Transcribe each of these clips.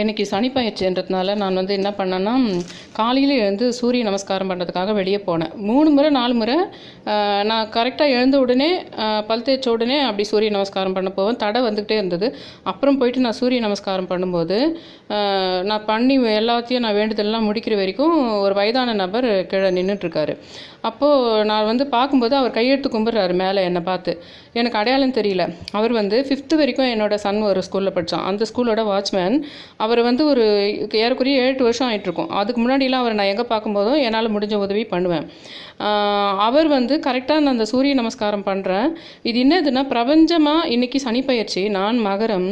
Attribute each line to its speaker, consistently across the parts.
Speaker 1: இன்னைக்கு சனி பயிற்சின்றதுனால நான் வந்து என்ன பண்ணேன்னா காலையில் எழுந்து சூரிய நமஸ்காரம் பண்ணுறதுக்காக வெளியே போனேன். மூணு முறை நாலு முறை நான் கரெக்டாக எழுந்த உடனே பல் தேய்ச்ச உடனே அப்படி சூரிய நமஸ்காரம் பண்ண போவேன். தடை வந்துக்கிட்டே இருந்தது. அப்புறம் போயிட்டு நான் சூரிய நமஸ்காரம் பண்ணும்போது நான் பண்ணி எல்லாத்தையும் நான் வேண்டுதல்லாம் முடிக்கிற வரைக்கும் ஒரு வயதான நபர் கீழே நின்றுட்டுருக்காரு அப்போது நான் வந்து பார்க்கும்போது அவர் கையெடுத்து கும்பிட்றாரு மேலே என்னை பார்த்து. எனக்கு அடையாளம் தெரியல. அவர் வந்து ஃபிஃப்த்து வரைக்கும் என்னோட சன் ஒரு ஸ்கூலில் படித்தான் அந்த ஸ்கூலோட வாட்ச்மேன் அவர் வந்து ஒரு ஏறக்குறைய ஏழு எட்டு வருஷம் ஆகிட்டுருக்கும் அதுக்கு முன்னாடிலாம் அவரை நான் எங்கே பார்க்கும்போதும் என்னால் முடிஞ்ச உதவி பண்ணுவேன். அவர் வந்து கரெக்டாக நான் அந்த சூரிய நமஸ்காரம் பண்ணுறேன் இது என்னதுன்னா பிரபஞ்சமாக இன்றைக்கி சனி பயிற்சி நான் மகரம்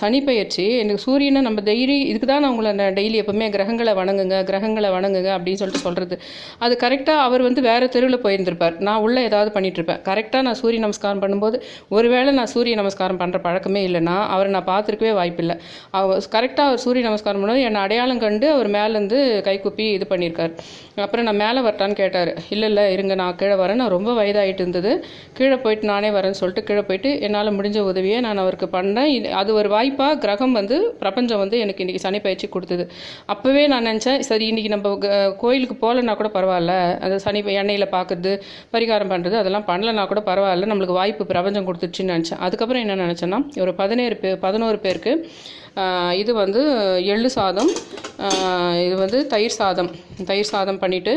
Speaker 1: சனி பயிற்சி எனக்கு சூரியனை நம்ம டெய்லி இதுக்கு தான் நான் உங்களை நான் டெய்லி எப்பவுமே கிரகங்களை வணங்குங்க கிரகங்களை வணங்குங்க அப்படின்னு சொல்லிட்டு சொல்கிறது அது கரெக்டாக அவர் வந்து வேறு தெருவில் போயிருந்திருப்பார். நான் உள்ளே ஏதாவது பண்ணிகிட்ருப்பேன் இருப்பேன். கரெக்டாக நான் சூரிய நமஸ்காரம் பண்ணும்போது ஒருவேளை நான் சூரிய நமஸ்காரம் பண்ணுற பழக்கமே இல்லைன்னா அவரை நான் பார்த்துருக்கவே வாய்ப்பில்லை. அவர் கரெக்டாக அவர் சூரிய நமஸ்காரம் பண்ணது என்னை அடையாளம் கண்டு அவர் மேலேருந்து கைக்குப்பி இது பண்ணியிருக்கார். அப்புறம் நான் மேலே வரட்டான்னு கேட்டார். இல்லை இல்லை இருங்க நான் கீழே வரேன். நான் ரொம்ப வயதாகிட்டு இருந்தது. கீழே போயிட்டு நானே வரேன்னு சொல்லிட்டு கீழே போயிட்டு என்னால் முடிஞ்ச உதவியை நான் அவருக்கு பண்ணேன். அது ஒரு வாய்ப்பாக கிரகம் வந்து பிரபஞ்சம் வந்து எனக்கு இன்றைக்கி சனி பயிற்சி கொடுத்தது. அப்போவே நான் நினச்சேன் சரி இன்றைக்கி நம்ம க- கோயிலுக்கு போகலன்னா கூட பரவாயில்ல. அந்த சனி எண்ணெயில் பார்க்குறது பரிகாரம் பண்ணுறது அதெல்லாம் பண்ணலன்னா கூட பரவாயில்ல. நம்மளுக்கு வாய்ப்பு பிரபஞ்சம் கொடுத்துச்சுன்னு நினச்சேன். அதுக்கப்புறம் என்ன நினச்சேன்னா ஒரு பதினேழு பேர் பதினோரு பேருக்கு இது இது வந்து எள்ளு சாதம் இது வந்து தயிர் சாதம் தயிர் சாதம் பண்ணிவிட்டு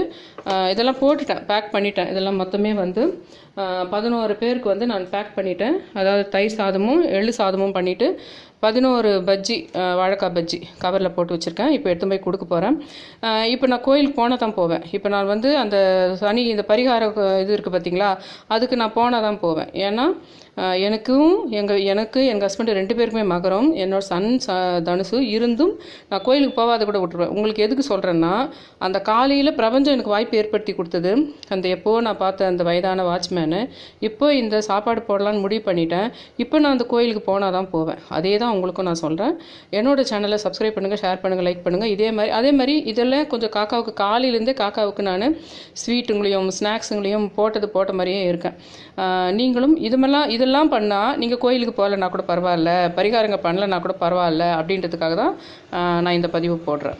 Speaker 1: இதெல்லாம் போட்டுட்டேன் பேக் பண்ணிட்டேன். இதெல்லாம் மொத்தமே வந்து பதினோரு பேருக்கு வந்து நான் பேக் பண்ணிட்டேன். அதாவது தயிர் சாதமும் எள்ளு சாதமும் பண்ணிவிட்டு பதினோரு பஜ்ஜி வாழைக்காய் பஜ்ஜி கவரில் போட்டு வச்சுருக்கேன். இப்போ எடுத்து போய் கொடுக்க போகிறேன் இப்போ நான் கோயிலுக்கு போனால் தான் போவேன். இப்போ நான் வந்து அந்த சனி இந்த பரிகார இது இருக்குது பார்த்தீங்களா அதுக்கு நான் போனால் தான் போவேன். ஏன்னா எனக்கும் எங்கள் எனக்கு எங்கள் ஹஸ்பண்டு ரெண்டு பேருக்குமே மகரம். என்னோட சன் ச தனுசு இருந்தும் நான் கோயிலுக்கு போகாத கூட விட்டுருவேன். உங்களுக்கு எதுக்கு சொல்கிறேன்னா அந்த காலையில் பிரபஞ்சம் எனக்கு வாய்ப்பு ஏற்படுத்தி கொடுத்தது. அந்த எப்போ நான் பார்த்த அந்த வயதான வாட்ச்மேனு இப்போ இந்த சாப்பாடு போடலான்னு முடிவு பண்ணிட்டேன். இப்போ நான் அந்த கோயிலுக்கு போனால் தான் போவேன். அதே தான் உங்களுக்கும் நான் சொல்கிறேன் என்னோட சேனலை சப்ஸ்கிரைப் பண்ணுங்கள் ஷேர் பண்ணுங்கள் லைக் பண்ணுங்கள் இதே மாதிரி அதே மாதிரி இதெல்லாம் கொஞ்சம் காக்காவுக்கு காலையிலேருந்தே காக்காவுக்கு நான் ஸ்வீட்டுங்களையும் ஸ்நாக்ஸுங்களையும் போட்டது போட்ட மாதிரியே இருக்கேன். நீங்களும் இதுமெல்லாம் இதெல்லாம் பண்ணால் நீங்கள் கோயிலுக்கு போகலன்னா கூட பரவாயில்ல பரிகாரங்க பண்ணலன்னா கூட பரவாயில்ல அப்படின்றதுக்காக தான் நான் இந்த பதிவு போடுறேன்.